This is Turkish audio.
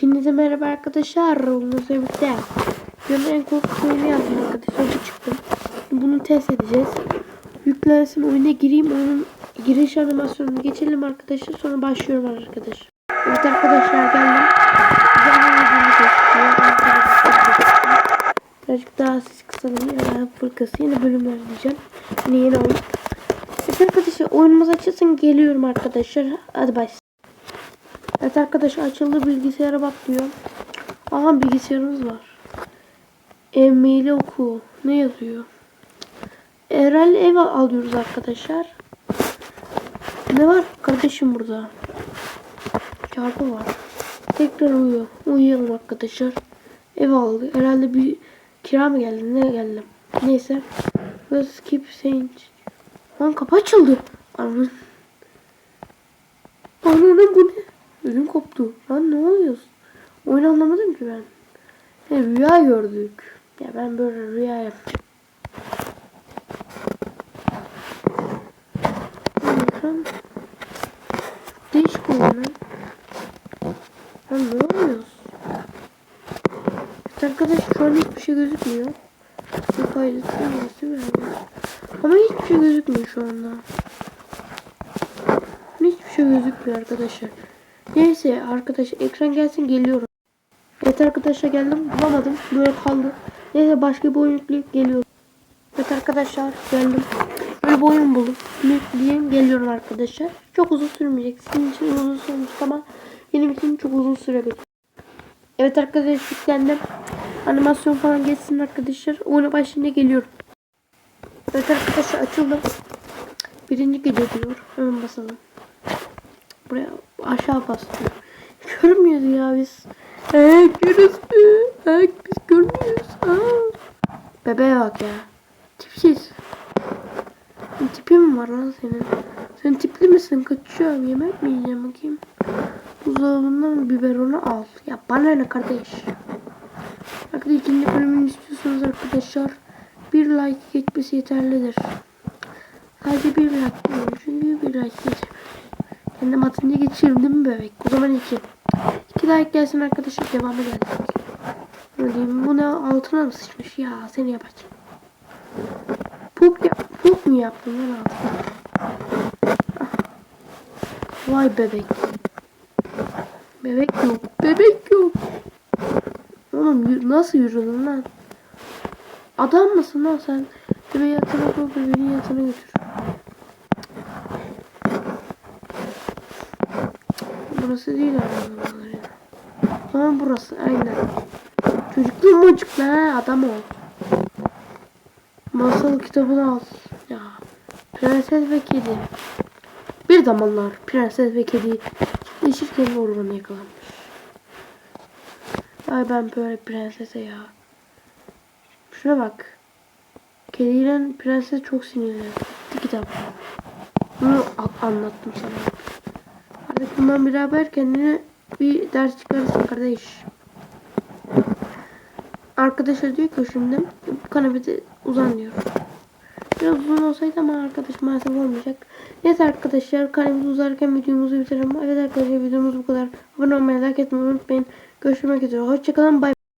Hepinize merhaba arkadaşlar. Onunla birlikte. Yolun en korkunç oyunu yaptım arkadaşlar. Bu çıktım. Bunu test edeceğiz. Yüklensin oyuna gireyim. Onun giriş animasyonunu geçelim arkadaşlar. Sonra başlıyorum arkadaşlar. Evet arkadaşlar geldim. Birazcık daha ses kısalım. Ya da fırkası. Yeni bölümler diyeceğim. Yine yeni oyun. Evet arkadaşlar oyunumuz açılsın. Geliyorum arkadaşlar. Hadi başlayalım. Evet arkadaşlar açıldı bilgisayara bak diyor. Aha bilgisayarımız var. E-maili oku. Ne yazıyor? Herhalde ev alıyoruz arkadaşlar. Ne var kardeşim burada? Çarpı var. Tekrar uyuyor. Uyuyalım arkadaşlar. Ev aldık. Herhalde bir kira mı geldi? Ne geldi? Neyse. Let's skip saying. Lan kapı açıldı. Ananın. Ananın bu ne? Koptu. Lan ne oluyor? Oyunu anlamadım ki ben. He, rüya gördük. Ya ben böyle rüya yapacağım. Değişik oyun lan. Lan ne oluyor? Arkadaş şu an hiçbir şey gözükmüyor. Bu kaydetsin mi? Ama hiçbir şey gözükmüyor şu anda. Hiçbir şey gözükmüyor arkadaşlar. Neyse arkadaşlar ekran gelsin geliyorum. Evet arkadaşlar geldim bulamadım böyle kaldı. Neyse başka bir oyun yükleyip geliyorum. Evet arkadaşlar geldim. Böyle bir oyun buldum. Yükleyeyim geliyorum arkadaşlar. Çok uzun sürmeyecek. Sizin için uzun sürmüş ama benim için çok uzun sürebilir. Evet arkadaşlar yüklendim. Animasyon falan geçsin arkadaşlar. Oyuna başlayınca geliyorum. Evet arkadaşlar açıldım. Birinci gece diyor. Hemen basalım. Bastım. Görmüyoruz ya biz. Ee, görürüz mü? Ee, biz görmüyoruz. Aa. Bebeğe bak ya. Tipsiz. Tipin mi var lan senin? Sen tipli misin? Kaçıyorum. Yemek mi yiyeceğim bakayım? Buzdolabından biberonu al. Ya bana ne kardeş? Arkadaşlar ikinci bölümünü istiyorsanız arkadaşlar bir like geçmesi yeterlidir. Sadece bir like değil. Çünkü bir like geçmez. Kendim atınca geçiyorum değil mi bebek? O zaman iki. İki like gelsin arkadaşlar devamı gelecek. Ne diyeyim bu ne altına mı sıçmış ya seni yapacağım. Pup, yap pup mu yaptın lan altına? Vay bebek. Bebek yok. Bebek yok. Oğlum nasıl yürüdün lan? Adam mısın lan sen? Bebeği yatağına koy bebeği yatağına götür. Burası değil herhalde. Ama burası aynen. Çocukluğum çıktı ha adam ol. Masal kitabını al. Ya. Prenses ve kedi. Bir zamanlar prenses ve kedi çiftleşirken ormana yakalanmış. Ay ben böyle prensese ya. Şuna bak. Kediyle prenses çok sinirli. Bitti kitap. Bunu anlattım sana. Bundan beraber kendine bir ders çıkarırsın kardeş. Arkadaşlar diyor ki şimdi bu kanepede uzan diyor. Biraz uzun olsaydı ama arkadaş maalesef olmayacak. Neyse arkadaşlar kanepede uzarken videomuzu bitirelim. Evet arkadaşlar videomuz bu kadar. Abone olmayı, like etmeyi unutmayın. Görüşmek üzere. Hoşçakalın. Bay